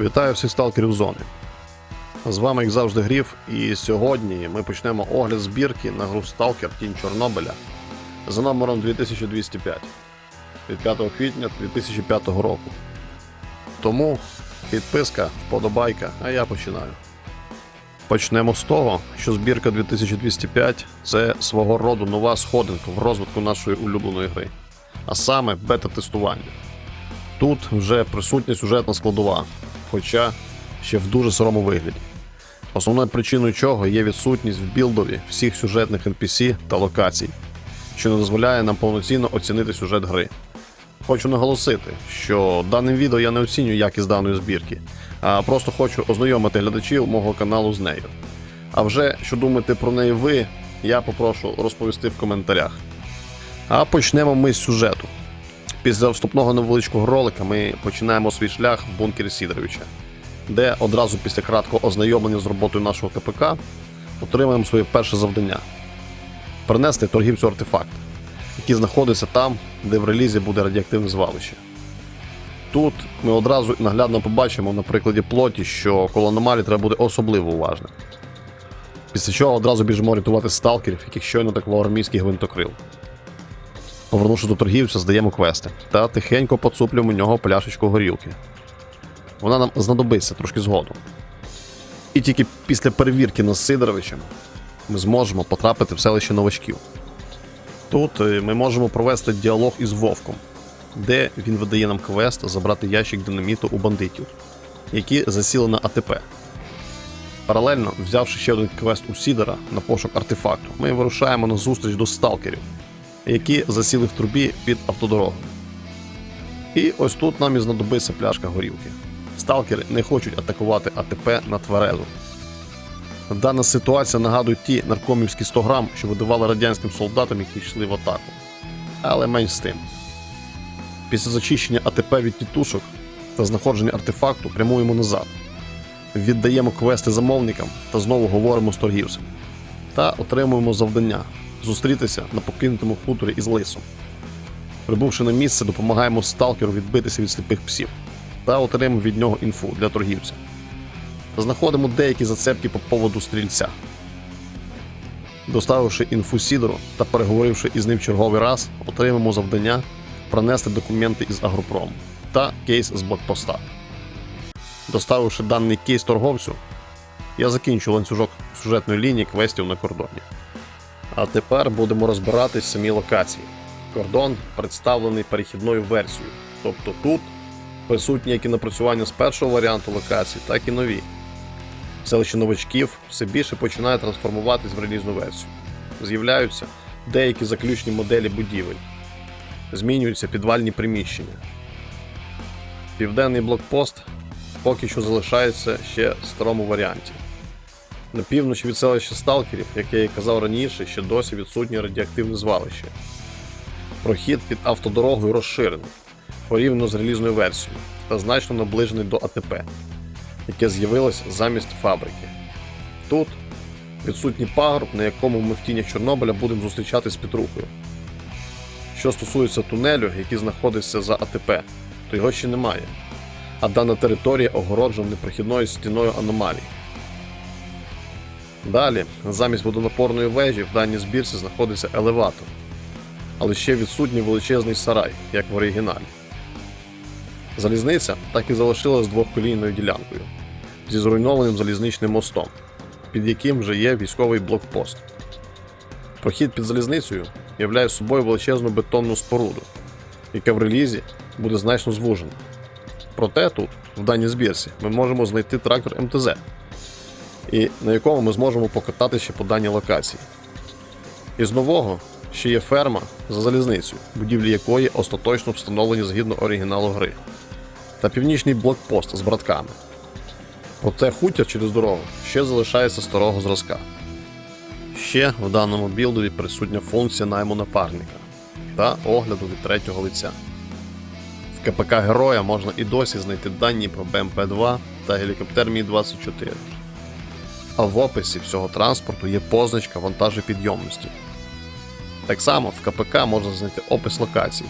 Вітаю всіх сталкерів зони. З вами, як завжди, Гріф, і сьогодні ми почнемо огляд збірки на гру Сталкер Тінь Чорнобиля за номером 2205 від 5 квітня 2005 року. Тому підписка, вподобайка, а я починаю. Почнемо з того, що збірка 2205 це свого роду нова сходинка в розвитку нашої улюбленої гри, а саме бета-тестування. Тут вже присутня сюжетна складова, хоча ще в дуже сирому вигляді. Основною причиною чого є відсутність в білдові всіх сюжетних NPC та локацій, що не дозволяє нам повноцінно оцінити сюжет гри. Хочу наголосити, що даним відео я не оцінюю якість даної збірки, а просто хочу ознайомити глядачів мого каналу з нею. А вже що думаєте про неї ви, я попрошу розповісти в коментарях. А почнемо ми з сюжету. Після вступного невеличкого ролика ми починаємо свій шлях в бункері Сідоровича, де одразу після краткого ознайомлення з роботою нашого КПК отримаємо своє перше завдання принести торгівцю артефакт, який знаходиться там, де в релізі буде радіоактивне звалище. Тут ми одразу наглядно побачимо на прикладі плоті, що коло аномалій треба бути особливо уважним. Після чого одразу біжимо рятувати сталкерів, яких щойно атакував армійський гвинтокрил. Повернувши до торгівця, здаємо квести та тихенько поцуплюємо у нього пляшечку горілки. Вона нам знадобиться трошки згодом. І тільки після перевірки над Сидоровичем ми зможемо потрапити в селище новачків. Тут е, ми можемо провести діалог із Вовком, де він видає нам квест забрати ящик динаміту у бандитів, які засіли на АТП. Паралельно, взявши ще один квест у Сідора на пошук артефакту, ми вирушаємо на зустріч до сталкерів, які засіли в трубі під автодорогою. І ось тут нам і знадобиться пляшка горілки. Сталкери не хочуть атакувати АТП на тверезу. Дана ситуація нагадує ті наркомівські 100 грам, що видавали радянським солдатам, які йшли в атаку. Але менш з тим. Після зачищення АТП від тітушок та знаходження артефакту прямуємо назад. Віддаємо квести замовникам та знову говоримо з торгівцем. Та отримуємо завдання зустрітися на покинутому хуторі із лисом. Прибувши на місце, допомагаємо сталкеру відбитися від сліпих псів та отримуємо від нього інфу для торгівця. Та знаходимо деякі зацепки по поводу стрільця. Доставивши інфу Сідору та переговоривши із ним черговий раз, отримаємо завдання пронести документи із агропрому та кейс з блокпоста. Доставивши даний кейс торговцю, я закінчу ланцюжок сюжетної лінії квестів на кордоні. А тепер будемо розбиратись в самій локації. Кордон представлений перехідною версією, тобто тут присутні як і напрацювання з першого варіанту локації, так і нові. Селище новачків все більше починає трансформуватись в релізну версію. З'являються деякі заключні моделі будівель, змінюються підвальні приміщення. Південний блокпост поки що залишається ще в старому варіанті. На півночі від селища сталкерів, як я і казав раніше, ще досі відсутнє радіоактивне звалище. Прохід під автодорогою розширений порівняно з релізною версією та значно наближений до АТП, яке з'явилось замість фабрики. Тут відсутній пагорб, на якому ми в тінях Чорнобиля будемо зустрічатись з Петрухою. Що стосується тунелю, який знаходиться за АТП, то його ще немає, а дана територія огороджена непрохідною стіною аномалій. Далі, замість водонапорної вежі, в даній збірці знаходиться елеватор, але ще відсутній величезний сарай, як в оригіналі. Залізниця так і залишилась двохколійною ділянкою зі зруйнованим залізничним мостом, під яким вже є військовий блокпост. Прохід під залізницею являє собою величезну бетонну споруду, яка в релізі буде значно звужена. Проте тут, в даній збірці, ми можемо знайти трактор МТЗ, і на якому ми зможемо покатати ще по даній локації. Із нового ще є ферма за залізницею, будівлі якої остаточно встановлені згідно оригіналу гри, та північний блокпост з братками. Проте хутір через дорогу ще залишається старого зразка. Ще в даному білдові присутня функція найму напарника та огляду від третього лиця. В КПК героя можна і досі знайти дані про БМП-2 та гелікоптер Мі-24. А в описі всього транспорту є позначка вантажопідйомності. Так само в КПК можна знайти опис локацій,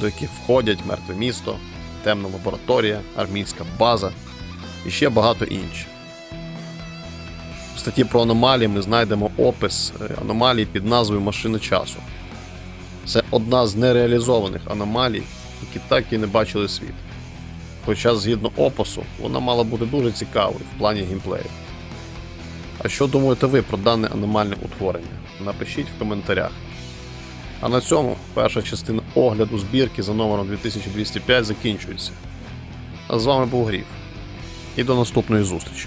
до яких входять мертве місто, темна лабораторія, армійська база і ще багато інші. В статті про аномалії ми знайдемо опис е, аномалії під назвою Машина часу. Це одна з нереалізованих аномалій, які так і не бачили світ. Хоча, згідно опису, вона мала бути дуже цікавою в плані геймплею. А що думаєте ви про дане аномальне утворення? Напишіть в коментарях. А на цьому перша частина огляду збірки за номером 2205 закінчується. А з вами був Гріф. І до наступної зустрічі.